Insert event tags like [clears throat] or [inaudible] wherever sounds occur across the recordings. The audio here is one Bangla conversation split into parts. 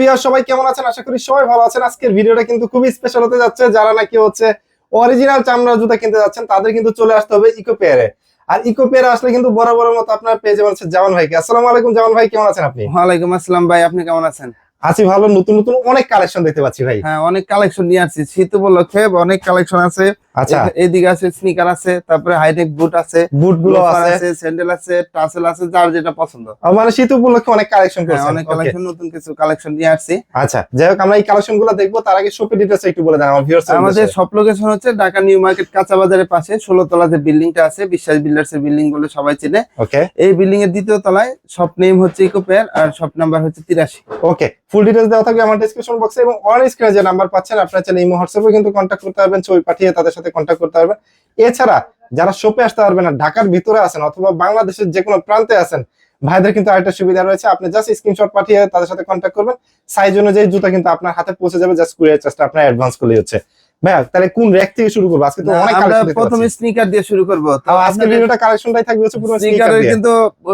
ভিউয়ার সবাই কেমন আছেন? আশা করি সবাই ভালো আছেন। আজকের ভিডিওটা কিন্তু খুবই স্পেশাল হতে যাচ্ছে। যারা নাকি হচ্ছে অরিজিনাল চামড়া জুতা কিনতে যাচ্ছেন তাদের কিন্তু চলে আসতে হবে ইকো পেয়ারে আর ইকো পেয়ারে আসলে কিন্তু বড় বড় মতো আপনার পেয়ে যাবেন জামান ভাইকে। আসসালামু আলাইকুম জামান ভাই কেমন আছেন আপনি? ওয়ালাইকুম আসসালাম ভাই আপনি কেমন আছেন? আছি ভালো নতুন নতুন অনেক কালেকশন দেখতে পাচ্ছি ভাই। হ্যাঁ অনেক কালেকশন নিয়ে আসছি। শীত উপলক্ষে অনেক কালেকশন আছে। আচ্ছা। এদিকে আছে স্নিকার আছে তারপরে হাইটেক বুট আছে বুটগুলো আছে। স্যান্ডেল আছে টাসেল আছে যার যেটা পছন্দ। মানে শীত উপলক্ষে অনেক কালেকশন হ্যাঁ, অনেক কালেকশন নতুন কিছু কালেকশন নিয়ে আসছি। আচ্ছা যাই হোক আমরা এই কালেকশনগুলো দেখব তার আগে শপে ডিটেলস একটু বলে দেন আমার ভিউয়ার্স আমাদের সব লোকেশন হচ্ছে ঢাকা নিউ মার্কেট কাঁচা বাজারের পাশে ষোলো তলা যে বিল্ডিংটা আছে বিশ্বাস বিল্ডার্স এর বিল্ডিং বলে সবাই চেনে। ওকে এই বিল্ডিং এর দ্বিতীয় তলায় শপ নেম হচ্ছে ইকো পেয়ার আর শপ নাম্বার হচ্ছে তিরাশি। ওকে ফুল ডিটেলস দেওয়া থাকবে আমার ডিসক্রিপশন বক্সে এবং অন স্ক্রিনে যে নাম্বার পাচ্ছেন আপনারা চাইলে ইমো হোয়াটসঅ্যাপে কিন্তু কন্ট্যাক্ট করতে পারবেন ছবি পাঠিয়ে তাদের সাথে কন্ট্যাক্ট করতে পারবেন এছাড়া যারা শপে আসতে পারবেন না ঢাকার ভিতরে আছেন অথবা বাংলাদেশের যে কোনো প্রান্তে আছেন ভাইদের কিন্তু আরেকটা সুবিধা রয়েছে। আপনি জাস্ট স্ক্রিনশট পাঠিয়ে তাদের সাথে কন্ট্যাক্ট করবেন। সাইজ অনুযায়ী জুতা কিন্তু আপনার হাতে পৌঁছে যাবে। জাস্ট কুরিয়ার চার্জটা আপনার অ্যাডভান্স করলেই হচ্ছে। ভাইয়া তাহলে কোন র্যাক থেকে শুরু করব? আজকে তো অনেক কালেকশন প্রথমে স্নিকার দিয়ে শুরু করব। তো আজকে ভিডিওটা কালেকশনটাই থাকবে হচ্ছে পুরো স্নিকারের কিন্তু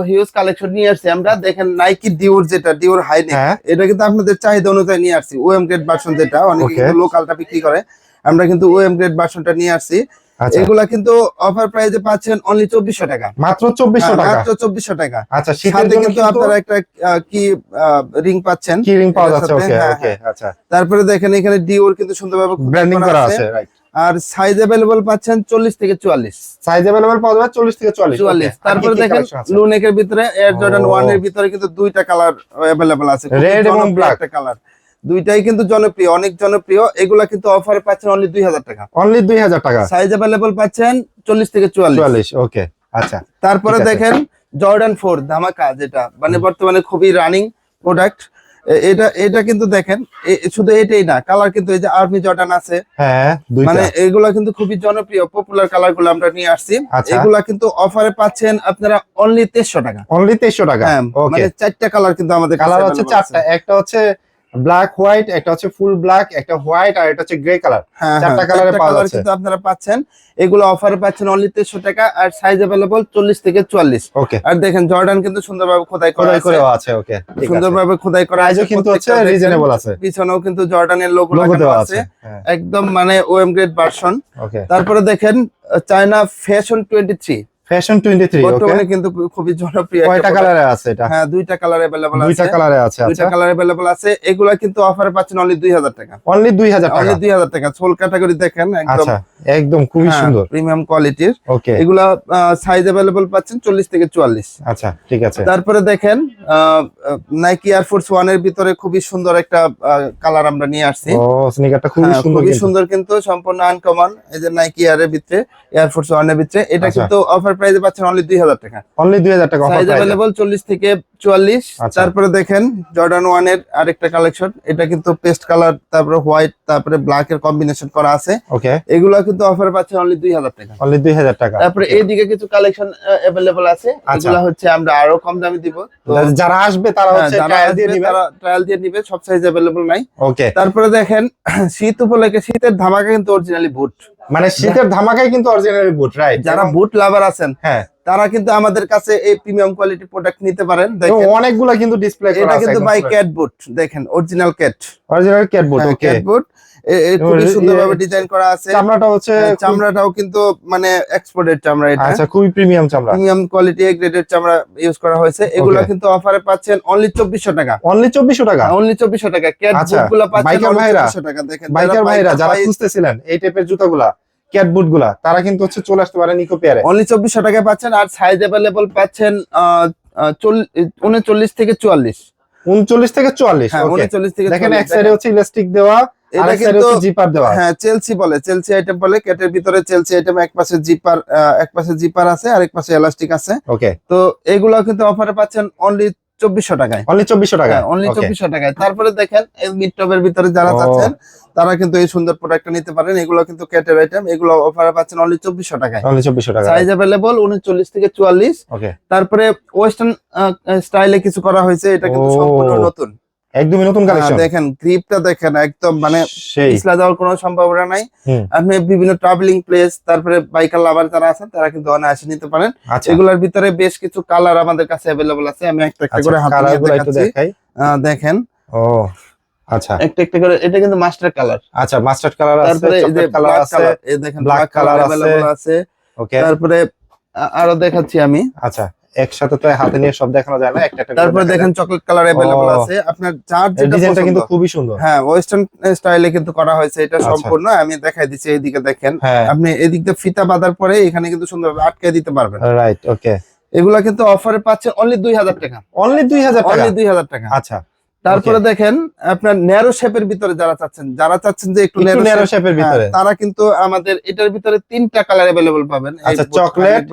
হিউজ কালেকশন নিয়ে আসছি আমরা। দেখেন নাইকি ডিওর যেটা ডিওর হাইনেক হ্যাঁ। এটা কিন্তু আপনাদের চাহিদা অনুযায়ী নিয়ে আসছি। ওএম গ্রেড ভার্সন যেটা অনেকে লোকালটা বিক্রি করে। আমরা কিন্তু ওএম গ্রেড ভার্সনটা নিয়ে আসছি আচ্ছা এগুলা কিন্তু অফার প্রাইসে পাচ্ছেন অনলি চব্বিশশো টাকা মাত্র চব্বিশশো হ্যাঁ, টাকা মাত্র চব্বিশশো টাকা আচ্ছা শীতের সাথে জন্য কিন্তু আপনারা একটা আহ, কি রিং পাচ্ছেন কি রিং পাওয়া এটার যাচ্ছে সাথে, ওকে হ্যাঁ, ওকে আচ্ছা তারপরে দেখেন এখানে ডিওর কিন্তু সুন্দরভাবে খোদাই ব্র্যান্ডিং করা আছে রাইট আর সাইজ অ্যাভেলেবল পাচ্ছেন চল্লিশ থেকে চুয়াল্লিশ সাইজ अवेलेबल পাওয়া যাবে 40 থেকে 44 চুয়াল্লিশ Okay, আর তারপরে কি কি দেখেন collection আছে? লুনেকের ভিতরে এয়ার জর্ডান ও। ওয়ান এর ভিতরে কিন্তু দুইটা কালার অ্যাভেলেবল আছে খুবই Red এবং জনপ্রিয় black। একটা কালার দুইটাই কিন্তু জনপ্রিয় অনেক জনপ্রিয়। এগুলা কিন্তু অফারে পাচ্ছেন অনলি দুই হাজার টাকা। অনলি 2000 টাকা? সাইজ অ্যাভেলেবল পাচ্ছেন চল্লিশ থেকে চুয়াল্লিশ। ওকে আচ্ছা। তারপরে দেখেন জর্ডান ফোর ধামাকা যেটা মানে বর্তমানে খুবই রানিং প্রোডাক্ট এটা এটা কিন্তু দেখেন শুধু এটাই না কালার কিন্তু এই যে আর্মি জর্ডান আছে। হ্যাঁ মানে এগুলা কিন্তু খুবই জনপ্রিয় পপুলার কালারগুলো আমরা নিয়ে আসছি। আচ্ছা। এগুলা কিন্তু অফারে পাচ্ছেন আপনারা অনলি তেইশশো টাকা। অনলি 2300 টাকা? হ্যাঁ মানে চারটা কালার কিন্তু আমাদের কালার হচ্ছে চারটা একটা হচ্ছে ব্ল্যাক হোয়াইট একটা হচ্ছে ফুল ব্ল্যাক একটা হোয়াইট আর একটা হচ্ছে গ্রে কালার হ্যাঁ চারটা হ্যাঁ, colour এ পাওয়া যাচ্ছে। কিন্তু আপনারা পাচ্ছেন। এগুলো অফারে পাচ্ছেন অনলি তেইশশো টাকা আর সাইজ অ্যাভেলেবল চল্লিশ থেকে চুয়াল্লিশ। ওকে আর দেখেন জর্ডান কিন্তু সুন্দরভাবে খোদাই করা খোদাই আছে। ওকে সুন্দরভাবে খোদাই করা আছে কিন্তু হচ্ছে রিজনেবল আছে। পিছনেও কিন্তু জর্ডানের লোগো লোগো লাগানো আছে। হ্যাঁ। একদম মানে ওএম গ্রেড ভার্সন ওকে তারপরে দেখেন China fashion twenty three fashion 23 okay বর্তমানে কিন্তু খুবই জনপ্রিয় কয়টা কালারে আছে এটা? হ্যাঁ দুইটা কালার অ্যাভেলেবল দুইটা কালারে আছে দুইটা আচ্ছা। কালার অ্যাভেলেবল আছে। এগুলা কিন্তু অফারে পাচ্ছেন অনলি দুই হাজার টাকা। অনলি 2000 টাকা? অনলি দুই হাজার টাকা। সোল ক্যাটাগরি দেখেন একদম। আচ্ছা একদম খুবই সুন্দর। প্রিমিয়াম কোয়ালিটির এগুলা সাইজ অ্যাভেলেবল পাচ্ছেন চল্লিশ থেকে চুয়াল্লিশ। আচ্ছা ঠিক আছে। তারপরে দেখেন নাইকি এয়ার ফোর্স ওয়ানের ভিতরে খুবই সুন্দর একটা কালার আমরা নিয়ে আসছি। ও স্নিকারটা খুবই হ্যাঁ, সুন্দর খুবই কিন্তু। সুন্দর কিন্তু সম্পূর্ণ আনকমন এই যে নাইকি এয়ার এর ভিতরে এয়ার ফোর্স ওয়ানের ভিতরে এটা আচ্ছা। কিন্তু অফার প্রাইসে পাচ্ছেন অনলি দুই হাজার টাকা। অনলি 2000 টাকা অফার প্রাইসে অ্যাভেলেবল চল্লিশ থেকে চুয়াল্লিশ। আচ্ছা। তারপরে দেখেন জর্ডান ওয়ানের আরেকটা কালেকশন এটা কিন্তু পেস্ট কালার তারপরে হোয়াইট তারপরে ব্ল্যাক এর কম্বিনেশন করা আছে। ওকে এগুলো কিন্তু অফারে পাচ্ছেন অনলি দুই হাজার টাকা। অনলি 2000 টাকা। তারপরে এইদিকে কিছু কালেকশন অ্যাভেলেবল আছে। আচ্ছা। হচ্ছে আমরা আরও কম দামে দিব। যারা আসবে তারা হ্যাঁ, হচ্ছে ট্রায়াল দিয়ে নিবে। ট্রায়াল দিয়ে নিবে সব সাইজ অ্যাভেলেবল নাই। ওকে তারপরে দেখেন [clears throat] শীত উপলক্ষে শীতের ধামাকা কিন্তু অরিজিনালি বুট মানে শীতের ধামাকায় কিন্তু অরিজিনাল বুট রাইট যারা বুট লাভার আছেন হ্যাঁ। তারা কিন্তু আমাদের কাছে এই প্রিমিয়াম কোয়ালিটি প্রোডাক্ট নিতে পারেন। দেখেন অনেকগুলা কিন্তু ডিসপ্লে করা এটা কিন্তু বাই ক্যাট বুট দেখেন original Cat original Cat boot okay Cat boot খুবই সুন্দরভাবে ডিজাইন করা আছে। চামড়াটা হচ্ছে হ্যাঁ, চামড়াটাও কিন্তু মানে এক্সপোর্টেড চামড়া এটা। আচ্ছা খুবই প্রিমিয়াম চামড়া। প্রিমিয়াম কোয়ালিটি এ গ্রেডের চামড়া ইউজ করা হয়েছে। এগুলো কিন্তু অফারে পাচ্ছেন অনলি চব্বিশশো টাকা। অনলি 2400 টাকা? অনলি চব্বিশশো টাকা। ক্যাট আচ্ছা, গুলো পাচ্ছেন biker 2400 টাকা। দেখেন বাইকার ভাইরা যারা খুঁজতেছিলেন এই টাইপের জুতাগুলা ক্যাট বুটগুলা তারা কিন্তু হচ্ছে চলে আসতে পারেন ইকো পেয়ারে অনলি চব্বিশশো টাকায় পাচ্ছেন আর সাইজ অ্যাভেলেবল পাচ্ছেন উনচল্লিশ থেকে চুয়াল্লিশ। 39 থেকে 44 হ্যাঁ উনচল্লিশ থেকে দেখেন এক সাইডে হচ্ছে ইলাস্টিক দেওয়া এটা কিন্তু জিপার দেওয়া। হ্যাঁ চেলসি বলে চেলসি আইটেম বলে ক্যাটের ভিতরে চেলসি আইটেম এক পাশে জিপার এক পাশে জিপার আছে আর এক পাশে এলাস্টিক আছে। ওকে তো এগুলো কিন্তু অফারে পাচ্ছেন অনলি চব্বিশশো টাকায়। অনলি 2400 টাকা অনলি চব্বিশশো টাকায়। তারপরে দেখেন এই মিড টপের ভিতরে যারা চাচ্ছেন তারা কিন্তু এই সুন্দর প্রোডাক্টটা নিতে পারেন। এগুলো কিন্তু ক্যাটের আইটেম এগুলো অফারে পাচ্ছেন অনলি চব্বিশশো টাকায়। অনলি 2400 টাকা সাইজ অ্যাভেলেবল উনচল্লিশ থেকে চুয়াল্লিশ। তারপরে ওয়েস্টার্ন স্টাইলে কিছু করা হয়েছে এটা কিন্তু সম্পূর্ণ নতুন। একদমই নতুন কালেকশন হ্যাঁ, দেখেন গ্রিপটা দেখেন একদম মানে সেই পিছলা যাওয়ার কোনো সম্ভাবনা নাই হুম। আপনি বিভিন্ন ট্রাভেলিং প্লেস তারপরে বাইকার লাভার যারা আছেন তারা কিন্তু অনায়াসে নিতে পারেন আচ্ছা এগুলোর ভিতরে বেশ কিছু কালার আমাদের কাছে অ্যাভেলেবল আছে আমি একটা একটা আচ্ছা করে হাতে কালার নিয়ে গুলো একটু দেখাচ্ছি দেখাই আহ, দেখেন ও আচ্ছা একটা একটা করে এটা কিন্তু মাস্টার কালার আচ্ছা মাস্টার্ড কালার আছে তারপরে এই যে চকলেট কালার ব্ল্যাক আছে কালার এই দেখেন black ব্ল্যাক কালার colour আছে। अवेलेबल আছে ওকে তারপরে আ- আরো দেখাচ্ছি আমি আচ্ছা একসাথে তো হাতে নিয়ে সব দেখানো যায় না একটা একটা করে তারপরে দেখা দেখেন চকলেট কালার अवेलेबल ও। আছে আপনার যার যায়। এই যেটা ডিজাইনটা পছন্দ কিন্তু খুবই সুন্দর হ্যাঁ ওয়েস্টার্ন স্টাইলে কিন্তু করা হয়েছে এটা আচ্ছা। সম্পূর্ণ আমি দেখাই দিচ্ছি এইদিকে দেখেন হ্যাঁ আপনি এদিক দিয়ে ফিতা বাঁধার পরে এখানে কিন্তু সুন্দরভাবে আটকে দিতে পারবেন রাইট ওকে এগুলা কিন্তু অফারে পাচ্ছেন অনলি দুই হাজার টাকা অনলি দুই হাজার টাকা অনলি দুই হাজার টাকা আচ্ছা তারপরে দেখেন আপনার ন্যারো শেপের ভিতরে যারা চাচ্ছেন যারা চাচ্ছেন যে একটু একটু ন্যারো ন্যারো শেপের ভিতরে তারা কিন্তু আমাদের এটার ভিতরে তিনটা কালার अवेलेबल পাবেন এই আচ্ছা, board- chocolate,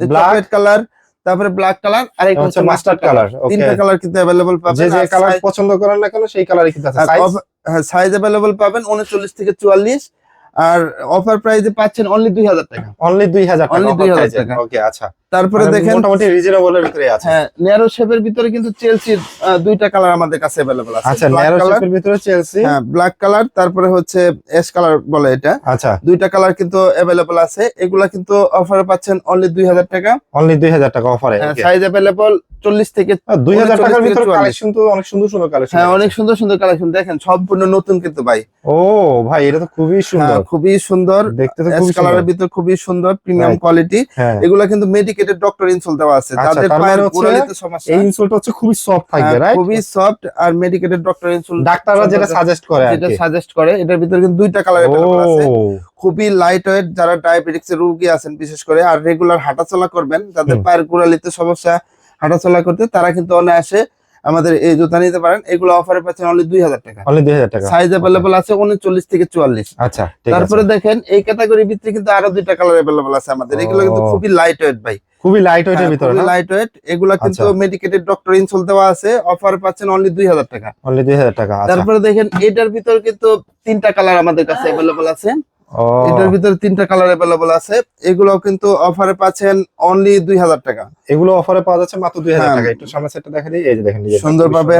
black, chocolate colour তারপরে ব্ল্যাক কালার আর একটা হচ্ছে হচ্ছে mustard mustard colour colour okay তিনটা কালার কিন্তু अवेलेबल পাবেন যে যে আর কালার size- পছন্দ করেন না কেন সেই কালারই কিন্তু আছে আর সাইজ অফ- হ্যাঁ সাইজ अवेलेबल পাবেন 39 থেকে 44 আর অফার প্রাইসে পাচ্ছেন অনলি 2000 টাকা অনলি দুই হাজার টাকা Only 2000 টাকা। ওকে আচ্ছা তারপরে মানে দেখেন মোটামুটি রিজনেবল এর ভিতরে আছে হ্যাঁ ন্যারো শেপের ভিতরে কিন্তু চেলসির দুইটা কালার আমাদের কাছে अवेलेबल আছে আচ্ছা Black ন্যারো color, শেপের ভিতরে চেলসি হ্যাঁ ব্ল্যাক কালার তারপরে হচ্ছে অ্যাশ কালার বলে এটা আচ্ছা দুইটা কালার কিন্তু अवेलेबल আছে এগুলা কিন্তু অফারে পাচ্ছেন অনলি 2000 টাকা অনলি দুই হাজার টাকা অফারে সাইজ अवेलेबल 40 থেকে দুই হাজার 39 টাকার থেকে ভিতরে 44 কালেকশন তো অনেক সুন্দর সুন্দর কালেকশন হ্যাঁ অনেক সুন্দর সুন্দর কালেকশন দেখেন সম্পূর্ণ নতুন কিন্তু ভাই ও ভাই এটা তো খুবই সুন্দর হ্যাঁ, খুবই সুন্দর দেখতে তো অ্যাশ খুবই সুন্দর কালারের ভিতর খুবই সুন্দর প্রিমিয়াম Right. কোয়ালিটি হ্যাঁ এগুলা কিন্তু মেডিকেটেড ডক্টর ইনসোল দেওয়া আছে আচ্ছা, যাদের তার মানে পায়ের হচ্ছে গোড়ালিতে সমস্যা এই ইনসোলটা হচ্ছে খুবই সফট থাকবে হ্যাঁ, রাইট খুবই সফট আর মেডিকেটেড ডক্টর ইনসোল ডাক্তাররা যেটা সাজেস্ট করে আর যেটা কি সাজেস্ট করে এটার ভিতরে কিন্তু দুইটা কালার अवेलेबल আছে ও খুবই লাইট ওয়েট যারা ডায়াবেটিক্স এর রোগী আছেন বিশেষ করে আর রেগুলার হাঁটাচলা করবেন যাদের হুম। পায়ের গোড়ালিতে সমস্যা হাঁটাচলা করতে তারা কিন্তু অনায়াসে আমাদের এই জুতা নিতে পারেন। এগুলো অফারে পাচ্ছেন অনলি দুই হাজার টাকা। অনলি দুই হাজার টাকা। সাইজ অ্যাভেলেবল আছে উনচল্লিশ থেকে চুয়াল্লিশ। আচ্ছা তারপরে দেখেন এই ক্যাটাগরির ভিতরে কিন্তু আরও দুইটা কালার অ্যাভেলেবল আছে আমাদের। এগুলো কিন্তু খুবই লাইট ওয়েট ভাই। খুবই লাইট ওয়েটের ভিতরে না? লাইট ওয়েট এগুলা কিন্তু আচ্ছা। মেডিকেটেড ডক্টর ইনসোল দেওয়া আছে। অফার পাচ্ছেন অনলি দুই হাজার টাকা। অনলি দুই হাজার টাকা আচ্ছা। তারপরে দেখেন এটার ভিতর কিন্তু তিনটা কালার আমাদের কাছে আছে। এটার ভিতরে তিনটা কালার অ্যাভেলেবল আছে। এগুলোও কিন্তু অফারে পাচ্ছেন অনলি দুই হাজার টাকা। এগুলো অফারে পাওয়া যাচ্ছে মাত্র দুই হাজার হ্যাঁ। টাকা। একটু সামনের সেটটা দেখা দিই এই যে দেখেন সুন্দরভাবে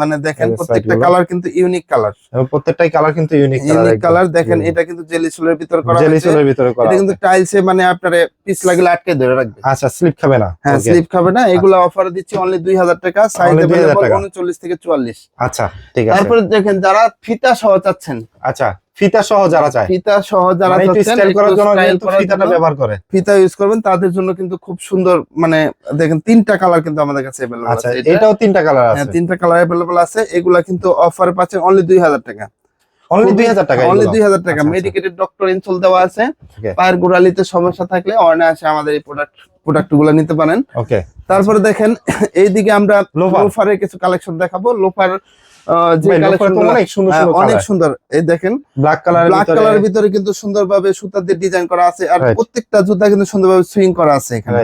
মানে দেখেন প্রত্যেকটা কালার কিন্তু ইউনিক কালার প্রত্যেকটাই কালার কিন্তু ইউনিক ইউনিক কালার দেখেন এটা কিন্তু জেলি সোলের ভিতর করা জেলি সোলের ভিতরে করা এটা কিন্তু টাইলসে মানে আপনার পিস লাগলে আটকে ধরে রাখবে। আচ্ছা স্লিপ খাবে না। হ্যাঁ স্লিপ খাবে না। এগুলো অফার দিচ্ছি অনলি দুই হাজার টাকা। সাইজ Only 2000 টাকা। উনচল্লিশ থেকে চুয়াল্লিশ। আচ্ছা ঠিক আছে। তারপরে দেখেন যারা ফিতা সহ চাচ্ছেন আচ্ছা ফিতা সহ যারা চায় ফিতা সহ যারা মানে একটু চাচ্ছেন, স্টাইল করার একটু জন্য style কিন্তু করার ফিতাটা জন্য ব্যবহার করে ফিতা ইউজ করবেন তাদের জন্য কিন্তু খুব সুন্দর মানে দেখেন তিনটা কালার কিন্তু আমাদের কাছে अवेलेबल আচ্ছা আছে এটা এটাও তিনটা কালার হ্যাঁ, আছে তিনটা কালার अवेलेबल আছে এগুলা কিন্তু অফারে পাচ্ছেন অনলি দুই হাজার টাকা অনলি দুই হাজার টাকা অনলি এগুলো। দুই হাজার টাকা আচ্ছা, আচ্ছা। মেডিকেটেড ডক্টর ইনসোল দেওয়া আছে Okay. পায়ের গোড়ালিতে সমস্যা থাকলে অনায়াসে আমাদের এই প্রোডাক্ট প্রোডাক্ট গুলো নিতে পারেন ওকে তারপরে দেখেন এইদিকে আমরা লোফার। লোফারের কিছু কালেকশন দেখাবো লোফার অনেক সুন্দর সুন্দর অনেক সুন্দর। এই দেখেন ব্ল্যাক কালার ব্ল্যাক কালারের ভিতরে। কিন্তু সুন্দরভাবে সুতা দিয়ে ডিজাইন করা আছে আর প্রত্যেকটা জুতা কিন্তু সুন্দরভাবে সুইং করা আছে এখানে।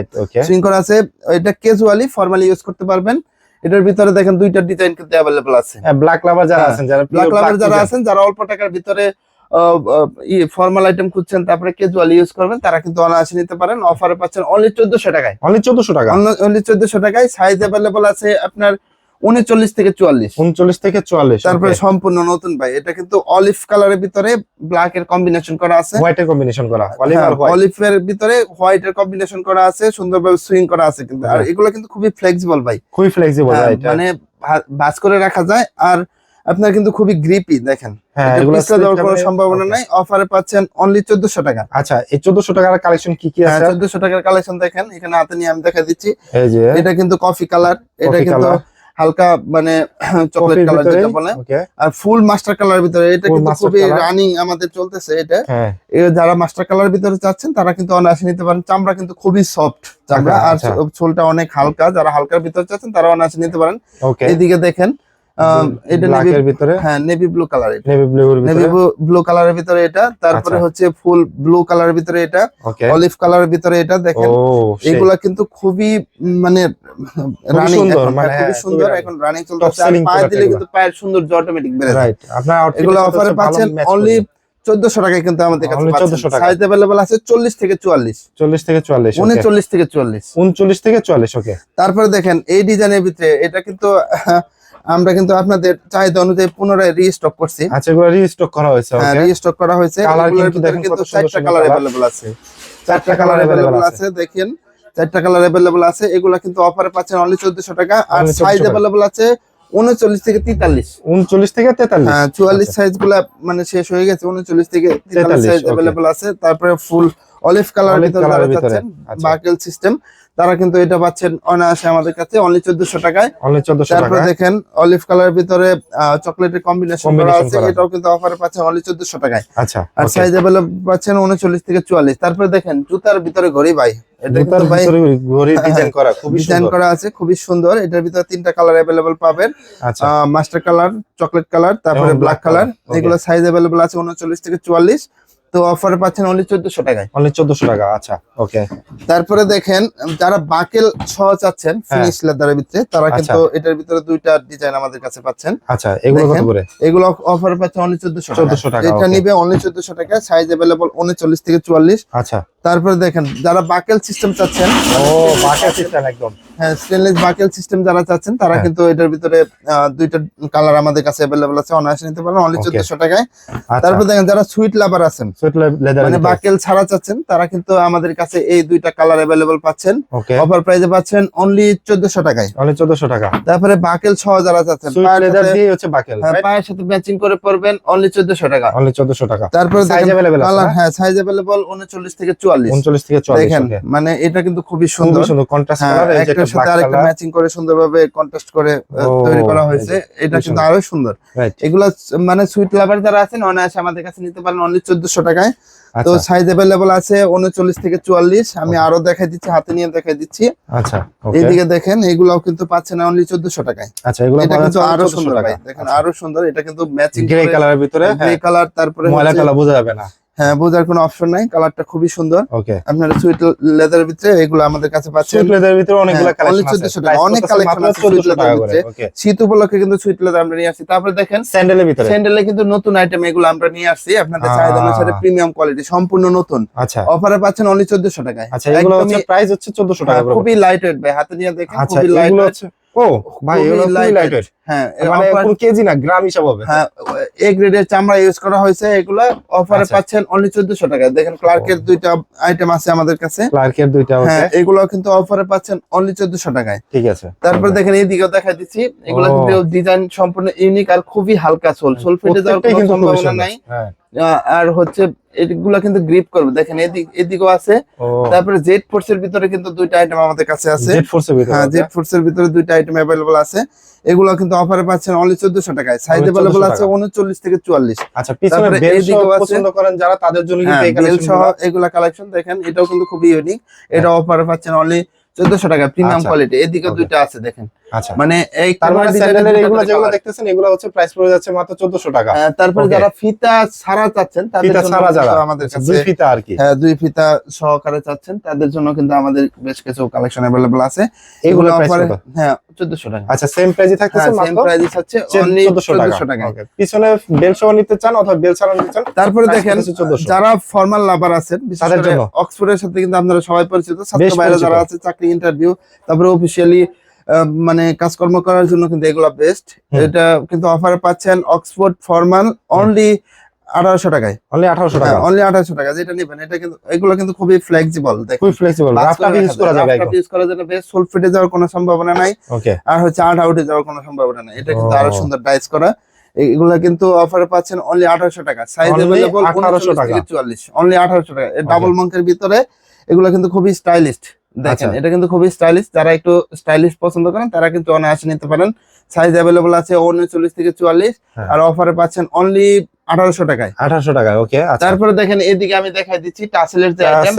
সুইং করা আছে এটা ক্যাজুয়ালি ফর্মালি ইউজ করতে পারবেন। এটার ভিতরে দেখেন দুইটা ডিজাইন কিন্তু অ্যাভেলেবল আছে। ব্ল্যাক লাভার যারা হ্যাঁ, আছেন যারা ব্ল্যাক লাভার যারা আছেন যারা অল্প টাকার ভিতরে ফর্মাল আইটেম খুঁজছেন তারপরে ক্যাজুয়ালি ইউজ করবেন তারা কিন্তু অনায়াসে নিতে পারেন। অফারে পাচ্ছেন অনলি চোদ্দশো টাকায়। অনলি চোদ্দশো টাকা? অনলি চোদ্দশো টাকায়। সাইজ অ্যাভেলেবল আছে আপনার উনচল্লিশ থেকে চুয়াল্লিশ। উনচল্লিশ থেকে চুয়াল্লিশ তারপরে সম্পূর্ণ নতুন ভাই। এটা কিন্তু অলিভ কালারের ভিতরে ব্ল্যাক এর কম্বিনেশন করা আছে। হোয়াইটের কম্বিনেশন করা অলিভ হ্যাঁ, হোয়াইট এর ভিতরে হোয়াইট এর কম্বিনেশন করা আছে সুন্দরভাবে সুইং করা আছে কিন্তু। আর হ্যাঁ। এগুলো কিন্তু খুবই ফ্লেক্সিবল ভাই। খুবই ফ্লেক্সিবল হ্যাঁ, মানে ভাঁজ করে রাখা যায়। আর আপনার কিন্তু খুবই গ্রিপি দেখেন। সম্ভাবনা নাই। অফারে পাচ্ছেন অনলি চোদ্দশো টাকা। আচ্ছা এই চোদ্দশো টাকার কালেকশন কি কি আছে? চোদ্দশো টাকার কালেকশন দেখেন। এখানে হাতে নিয়ে আমি দেখা দিচ্ছি। এটা কিন্তু কফি কালার এটা কিন্তু। হালকা মানে [clears throat] চকলেট কালার যেটা বলে। আর ফুল মাস্টার কালার ভিতরে এটা কিন্তু খুবই রানিং আমাদের চলতেছে এটা। হ্যাঁ। যারা মাস্টার কালার ভিতরে চাচ্ছেন তারা কিন্তু অনায়াসে নিতে পারেন। চামড়া কিন্তু খুবই সফট চামড়া আর আচ্ছা। ছোলটা অনেক হালকা। যারা হালকার ভিতরে চাচ্ছেন তারা অনায়াসে নিতে পারেন। এইদিকে এদিকে দেখেন এটা নেভি ভিতরে? হ্যাঁ navy blue colour navy blue কালারের ভিতরে? এটা তারপরে আচ্ছা। হচ্ছে ফুল ব্লু কালারের ভিতরে এটা অলিভ কালারের ভিতরে এটা দেখেন। এগুলা কিন্তু খুবই মানে রানিং সুন্দর, মানে খুবই সুন্দর খুবই এখন রানিং চলতেছে। আর পায়ে দিলে এগুলা। কিন্তু পায়ের সৌন্দর্য অটোমেটিক বেড়ে যায়। রাইট আপনার এগুলো অফারে পাচ্ছেন match চোদ্দশো টাকায় কিন্তু আমাদের কাছে Only 1400 টাকায়। সাইজ অ্যাভেলেবল আছে চল্লিশ থেকে চুয়াল্লিশ। চল্লিশ থেকে চুয়াল্লিশ। উনচল্লিশ থেকে চুয়াল্লিশ। উনচল্লিশ থেকে চুয়াল্লিশ ওকে তারপরে দেখেন এই ডিজাইনের ভিতরে এটা কিন্তু আমরা কিন্তু আপনাদের চাহিদা অনুযায়ী পুনরায় রিস্টক করছি। আচ্ছা এগুলো রিস্টক করা হয়েছে হ্যাঁ রিস্টক করা হয়েছে। এগুলোর কিন্তু দেখেন কত সুন্দর কালার। অ্যাভেলেবল আছে। চারটা কালার অ্যাভেলেবল আছে দেখেন। চারটা কালার অ্যাভেলেবল আছে। এগুলা কিন্তু অফারে পাচ্ছেন অনলি চোদ্দশো টাকা। আর সাইজ। অ্যাভেলেবল আছে উনচল্লিশ থেকে তেতাল্লিশ। উনচল্লিশ থেকে তেতাল্লিশ। হ্যাঁ চুয়াল্লিশ সাইজগুলা মানে শেষ হয়ে গেছে। উনচল্লিশ থেকে তেতাল্লিশ 43, সাইজ. অ্যাভেলেবল আছে। তারপরে ফুল অলিভ কালার ভিতরে আচ্ছা। বাকেল সিস্টেম তারা কিন্তু এটা পাচ্ছেন অনায়াসে আমাদের কাছে অনলি চোদ্দশো টাকায়। অনলি চোদ্দশো তারপরে দেখেন অলিভ কালার ভিতরে চকলেটের কম্বিনেশন করা আছে এটাও কিন্তু অফারে পাচ্ছেন অনলি চোদ্দশো টাকায়। আচ্ছা আর সাইজ অ্যাভেলেবল পাচ্ছেন উনচল্লিশ থেকে চুয়াল্লিশ। তারপরে দেখেন জুতার ভিতরে ঘড়ি ভাই। [laughs] খুবই সুন্দর। এটার ভিতরে তিনটা কালার অ্যাভেলেবল পাবেন। মাস্টার কালার চকলেট কালার তারপরে ব্ল্যাক কালার এগুলো সাইজ অ্যাভেলেবল আছে উনচল্লিশ থেকে চুয়াল্লিশ। তো অফারে পাচ্ছেন অনলি চোদ্দশো টাকায়। অনলি চোদ্দশো টাকা আচ্ছা ওকে তারপরে দেখেন যারা বাকেল সহ চাচ্ছেন হ্যাঁ। ফিনিশ লেদারের ভিতরে তারা আচ্ছা। কিন্তু এটার ভিতরে দুইটা ডিজাইন আমাদের কাছে পাচ্ছেন। আচ্ছা এগুলো কত করে? এগুলো অফারে পাচ্ছেন অনলি চোদ্দশো 1400 টাকা, এটা নিবে অনলি চোদ্দশো টাকা সাইজ অ্যাভেলেবল উনচল্লিশ থেকে চুয়াল্লিশ। আচ্ছা। তারপরে দেখেন যারা বাকেল সিস্টেম চাচ্ছেন ও বাকেট সিস্টেম একদম। হ্যাঁ স্টেনলেস বাকেল সিস্টেম যারা চাচ্ছেন তারা হ্যাঁ। কিন্তু এটার ভিতরে দুইটা কালার আমাদের কাছে অ্যাভেলেবল আছে অনায়াসে নিতে পারেন অনলি Okay. চোদ্দশো টাকায়। আচ্ছা। তারপর দেখেন যারা সুইট লাভার আছেন সুইট লেদার মানে বাকেল ছাড়া চাচ্ছেন তারা কিন্তু আমাদের কাছে এই দুইটা কালার অ্যাভেলেবল পাচ্ছেন। অফার প্রাইসে পাচ্ছেন অনলি চোদ্দশো টাকায়। অনলি চোদ্দশো টাকা। তারপরে বাকেল সহ যারা চাচ্ছেন পায়ের লেদার সাথে- দিয়ে হচ্ছে বাকেল হ্যাঁ, পায়ের সাথে ম্যাচিং করে পড়বেন অনলি চোদ্দশো টাকা। অনলি চোদ্দশো টাকা। তারপরে আছে কালার হ্যাঁ সাইজ অ্যাভেলেবল উনচল্লিশ থেকে চুয়াল্লিশ উনচল্লিশ থেকে দেখেন মানে এটা কিন্তু খুবই খুবই সুন্দর। সুন্দর কন্ট্রাস্ট হ্যাঁ, কালার এই যেটা একটার সাথে আরেকটা ম্যাচিং করে সুন্দরভাবে কন্ট্রাস্ট করে তৈরি করা হয়েছে। এটা কিন্তু আরও সুন্দর। রাইট মানে সুইট লাভার যারা আছেন অনায়াসে আমাদের কাছে নিতে পারেন অনলি চোদ্দশো টাকায়। তো আচ্ছা। সাইজ অ্যাভেলেবল আছে উনচল্লিশ থেকে চুয়াল্লিশ। আমি আরও দেখাই দিচ্ছি হাতে নিয়ে দেখাই দিচ্ছি। আচ্ছা এইদিকে দেখেন এগুলাও কিন্তু পাচ্ছেন অনলি চোদ্দশো টাকায়। আচ্ছা এগুলো কিন্তু আরও সুন্দর দেখেন আরও সুন্দর। এটা কিন্তু ম্যাচিং গ্রে কালারের ভিতরে গ্রে কালার তারপরে ময়লা কালার বোঝা যাবে না। হ্যাঁ বোঝার কোনো অপশন নাই কালারটা খুবই সুন্দর। ওকে আপনারা সুইট লেদারের ভিতরে এগুলো আমাদের কাছে পাচ্ছেন। সুইট লেদারের ভিতরে অনেকগুলো হ্যাঁ, কালেকশন আছে। অনেক মাত্র আছে 1400 leather করে। ভিতরে। শীত উপলক্ষে কিন্তু সুইট লেদার আমরা নিয়ে আসছি তারপরে দেখেন স্যান্ডেলের ভিতরে। স্যান্ডেলে কিন্তু নতুন আইটেম এগুলো আমরা নিয়ে আসছি। আপনাদের চাহিদা অনুসারে প্রিমিয়াম কোয়ালিটি সম্পূর্ণ নতুন। আচ্ছা। অফারে পাচ্ছেন অনলি চোদ্দশো টাকায়। আচ্ছা এগুলো হচ্ছে প্রাইস হচ্ছে 1400 টাকা হ্যাঁ, খুবই লাইট ওয়েট ভাই হাতে নিয়ে দেখেন আচ্ছা খুবই লাইট ও ভাই এগুলো খুবই লাইট ওয়েট হ্যাঁ মানে কোন কেজি না গ্রাম হিসাব হবে। হ্যাঁ এ গ্রেডের চামড়া ইউজ করা হয়েছে এগুলো অফারে আচ্ছা। পাচ্ছেন অনলি চোদ্দশো টাকায় দেখেন ক্লার্কের দুইটা আইটেম আছে আমাদের কাছে। ক্লার্কের দুইটা ওকে হ্যাঁ এগুলো কিন্তু অফারে পাচ্ছেন অনলি চোদ্দশো টাকায়। ঠিক আছে। তারপরে দেখেন এইদিকেও দেখা দিচ্ছি। এগুলো কিন্তু ডিজাইন সম্পূর্ণ ইউনিক আর খুবই হালকা সোল সোল ফেটে যাওয়ার কোনো সম্ভাবনা নাই। হ্যাঁ। আর হচ্ছে এগুলো কিন্তু গ্রিপ করবে। দেখেন এদিক এদিকেও আছে। তারপরে জেড ফোর্স এর ভিতরে কিন্তু দুইটা আইটেম আমাদের কাছে আছে। জেড ফোর্সের ভিতরে হ্যাঁ জেড ফোর্স এর ভিতরে দুইটা আইটেম অ্যাভেলেবল আছে। এগুলো কিন্তু অফারে পাচ্ছেন অনলি চোদ্দশো টাকায়। সাইজ 1400 অ্যাভেলেবল আছে টাকা। উনচল্লিশ থেকে চুয়াল্লিশ। আচ্ছা পিছনে বেল সহ পছন্দ করেন যারা তাদের জন্য কিন্তু হ্যাঁ এই কালেকশন সহ এগুলা কালেকশন দেখেন এটাও কিন্তু খুবই ইউনিক এটা অফারে পাচ্ছেন অনলি চোদ্দশো টাকা প্রিমিয়াম। কোয়ালিটি এদিকে দুইটা আছে দেখেন। আচ্ছা। মানে এই মানে এগুলো যেগুলো দেখতেছেন এগুলো হচ্ছে প্রাইস পড়ে যাচ্ছে মাত্র 1400 টাকা। হ্যাঁ, তারপরে যারা ফিতা ছাড়া চাচ্ছেন তাদের ফিতা জন্য যারা। আমাদের আচ্ছা, কাছে দুই ফিতা আর কি। হ্যাঁ দুই ফিতা সহকারে চাচ্ছেন তাদের জন্য কিন্তু আমাদের বেশ কিছু কালেকশন অ্যাভেলেবল আছে। এগুলো এগুলো অফারে হ্যাঁ টাকা। আচ্ছা সেম থাকতেছে হ্যাঁ সেম মাত্র প্রাইস অনলি 1400 টাকা। চোদ্দশো টাকা। Okay. পিছনে বেল সহ নিতে চান অথবা বেল ছাড়া নিতে চান? তারপরে দেখেন হচ্ছে 1400 যারা ফর্মাল লাভার আছেন তাদের জন্য। অক্সফোর্ডের সাথে কিন্তু আপনারা সবাই পরিচিত ছাত্র বাইরে। যারা আছে চাকরি ইন্টারভিউ তারপরে অফিসিয়ালি মানে কাজকর্ম করার জন্য কিন্তু এগুলো বেস্ট এটা কিন্তু অফার পাচ্ছেন অক্সফোর্ড ফর্মাল অনলি আঠারোশো টাকায়। অনলি 1800 টাকা। অনলি আঠারোশো টাকা যেটা নেবেন। এটা কিন্তু এগুলো কিন্তু খুবই ফ্লেক্সিবল খুবই ফ্লেক্সিবল ইউজ করা যাবে ইউজ করা যাবে বেশ সোল ফেটে যাওয়ার কোনো সম্ভাবনা নাই। ওকে আর হচ্ছে আট আউটে যাওয়ার কোনো সম্ভাবনা নাই। এটা কিন্তু আরও সুন্দর ডাইস করা। এগুলা কিন্তু অফারে পাচ্ছেন অনলি আঠারোশো টাকা। সাইজ অ্যাভেলেবল 1800 টাকা। চুয়াল্লিশ। অনলি আঠারোশো টাকা। ডাবল মঙ্কের ভিতরে এগুলো কিন্তু খুবই স্টাইলিস্ট দেখেন আচ্ছা। এটা কিন্তু খুবই স্টাইলিশ যারা একটু স্টাইলিশ পছন্দ করেন তারা কিন্তু অনায়াসে নিতে পারেন। সাইজ অ্যাভেলেবল আছে উনচল্লিশ থেকে চুয়াল্লিশ হ্যাঁ। আর অফারে পাচ্ছেন অনলি আঠারোশো টাকায়। 1800 টাকা ওকে আচ্ছা। তারপরে দেখেন এদিকে আমি দেখাই দিচ্ছি টাসেলের যে আইটেম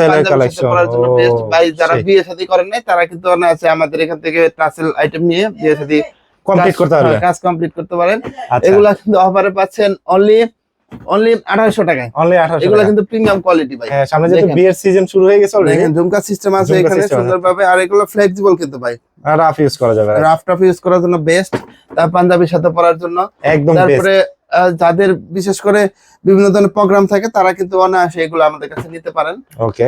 করার জন্য বেস্ট ভাই যারা বিয়ে শাদী করেন নাই তারা কিন্তু আছে আমাদের এখান থেকে টাসেল আইটেম নিয়ে বিয়ে শাদী কমপ্লিট করতে কাজ কমপ্লিট করতে পারেন। আচ্ছা। এগুলা কিন্তু অফারে পাচ্ছেন অনলি অনলি টাকায়। অনলি 1800 এগুলা কিন্তু প্রিমিয়াম কোয়ালিটি ভাই হ্যাঁ সামনে যেহেতু বিয়ের সিজন শুরু হয়ে গেছে অলরেডি দেখেন ঝুমকা সিস্টেম আছে এখানে সুন্দরভাবে। আর এগুলো ফ্লেক্সিবল কিন্তু ভাই রাফ ইউজ করা যাবে রাফ টাফ ইউজ করার জন্য বেস্ট তার পাঞ্জাবির সাথে পরার জন্য। একদম তারপরে যাদের বিশেষ করে বিভিন্ন ধরনের প্রোগ্রাম থাকে তারা কিন্তু অনায়াসে এগুলো আমাদের কাছে নিতে পারেন। ওকে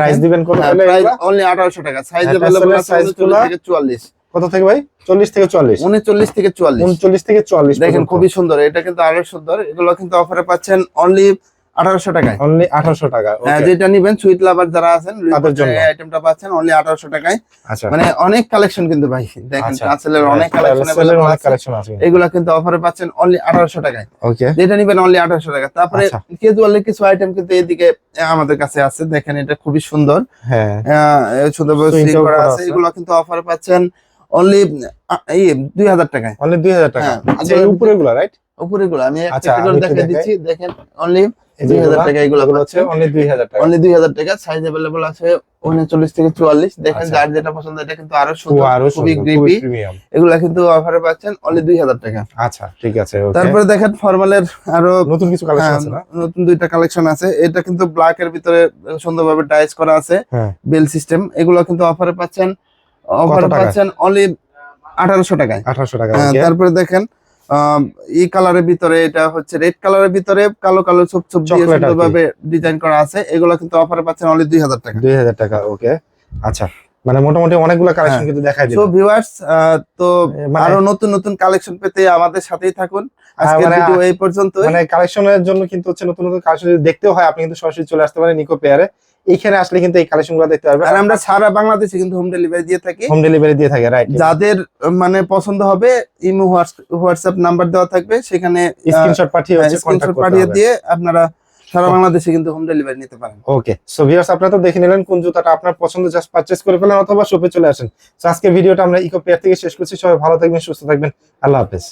প্রাইস দিবেন কত হ্যাঁ, প্রাইস অনলি আঠারোশো টাকা। সাইজ হ্যাঁ, আছে? থেকে চুয়াল্লিশ। কত থেকে ভাই? 40 থেকে 44 উনচল্লিশ থেকে চুয়াল্লিশ। 39 থেকে 44 দেখেন খুবই সুন্দর এটা কিন্তু আরও সুন্দর। এগুলো কিন্তু অফারে পাচ্ছেন অনলি আঠারোশো টাকায়। অনলি আঠারোশো টাকা হ্যাঁ, যেটা নিবেন সুইট লাভার যারা আছেন তাদের জন্য। আইটেমটা পাচ্ছেন অনলি আঠারোশো টাকায়। আচ্ছা। মানে অনেক কালেকশন কিন্তু ভাই দেখেন আচ্ছা। অনেক কালেকশন আছে। এগুলা কিন্তু অফারে পাচ্ছেন অনলি আঠারোশো টাকায়। ওকে যেটা নিবেন অনলি আঠারোশো টাকা। তারপরে আচ্ছা। কেজুয়ালের কিছু আইটেম কিন্তু এদিকে আমাদের কাছে আছে। দেখেন এটা খুবই সুন্দর। হ্যাঁ। সুন্দর Swing করা আছে। এগুলো কিন্তু অফারে পাচ্ছেন অনলি এই দুই হাজার টাকায়। অনলি দুই হাজার টাকা। হ্যাঁ, আচ্ছা এই উপরে গুলা রাইট উপরে গুলো আমি একটা আচ্ছা, করে। দিচ্ছি দেখেন অনলি এই 2000 টাকা এগুলো হচ্ছে। অনলি দুই হাজার টাকা। অনলি দুই হাজার টাকা সাইজ অ্যাভেলেবল আছে উনচল্লিশ থেকে চুয়াল্লিশ। দেখেন আচ্ছা। যার যেটা পছন্দ এটা কিন্তু আরও খুব সুন্দর আরও খুবই গ্রিপি এগুলা কিন্তু অফারে পাচ্ছেন অনলি দুই হাজার টাকা। আচ্ছা ঠিক আছে তারপরে দেখেন ফর্মালের আরও নতুন কিছু কালেকশন হ্যাঁ, আছে নতুন দুইটা কালেকশন আছে। এটা কিন্তু ব্ল্যাক এর ভিতরে সুন্দরভাবে টাইস করা আছে। হ্যাঁ। বেল সিস্টেম এগুলো কিন্তু অফারে পাচ্ছেন। অফারে? পাচ্ছেন অনলি আঠারোশো টাকায়। আঠারোশো টাকা হ্যাঁ, তারপরে দেখেন আম, ই কালারের ভিতরে এটা হচ্ছে রেড কালারের ভিতরে কালো কালো ছোপ ছোপ দিয়ে। সুন্দরভাবে ডিজাইন করা আছে। এগুলো কিন্তু অফারে পাচ্ছেন অনলি দুই হাজার টাকা। দুই হাজার টাকা ওকে আচ্ছা মানে মোটামুটি অনেকগুলো কালেকশন হ্যাঁ। কিন্তু দেখাই দিল। সো ভিউয়ার্স তো মানে- আরও নতুন নতুন কালেকশন পেতে আমাদের সাথেই থাকুন। হ্যাঁ, আজকের মানে- ভিডিও এই পর্যন্ত মানে কালেকশনের জন্য কিন্তু হচ্ছে নতুন নতুন কালেকশন যদি দেখতেও হয় আপনি কিন্তু সরাসরি চলে আসতে পারেন নিকো পেয়ারে এখানে আসলে কিন্তু এই কালেকশনগুলো দেখতে পারবে। আর আমরা সারা বাংলাদেশে কিন্তু হোম ডেলিভারি দিয়ে থাকি। হোম ডেলিভারি দিয়ে থাকে রাইট যাদের মানে পছন্দ হবে ইমো হোয়াটসঅ্যাপ নাম্বার দেওয়া থাকবে। সেখানে স্ক্রিনশট পাঠিয়ে স্ক্রিনশট কন্টাক্ট পাঠিয়ে দিয়ে আপনারা সারা বাংলাদেশে কিন্তু হোম ডেলিভারি নিতে পারেন। ওকে সো ভিউয়ার্স আপনারা তো দেখে নিলেন কোন জুতাটা আপনার পছন্দ জাস্ট পারচেজ করে ফেলেন অথবা শপে চলে আসেন। সো আজকে ভিডিওটা আমরা ইকো পেয়ার থেকে শেষ করছি। সবাই ভালো থাকবেন সুস্থ থাকবেন। আল্লাহ হাফেজ।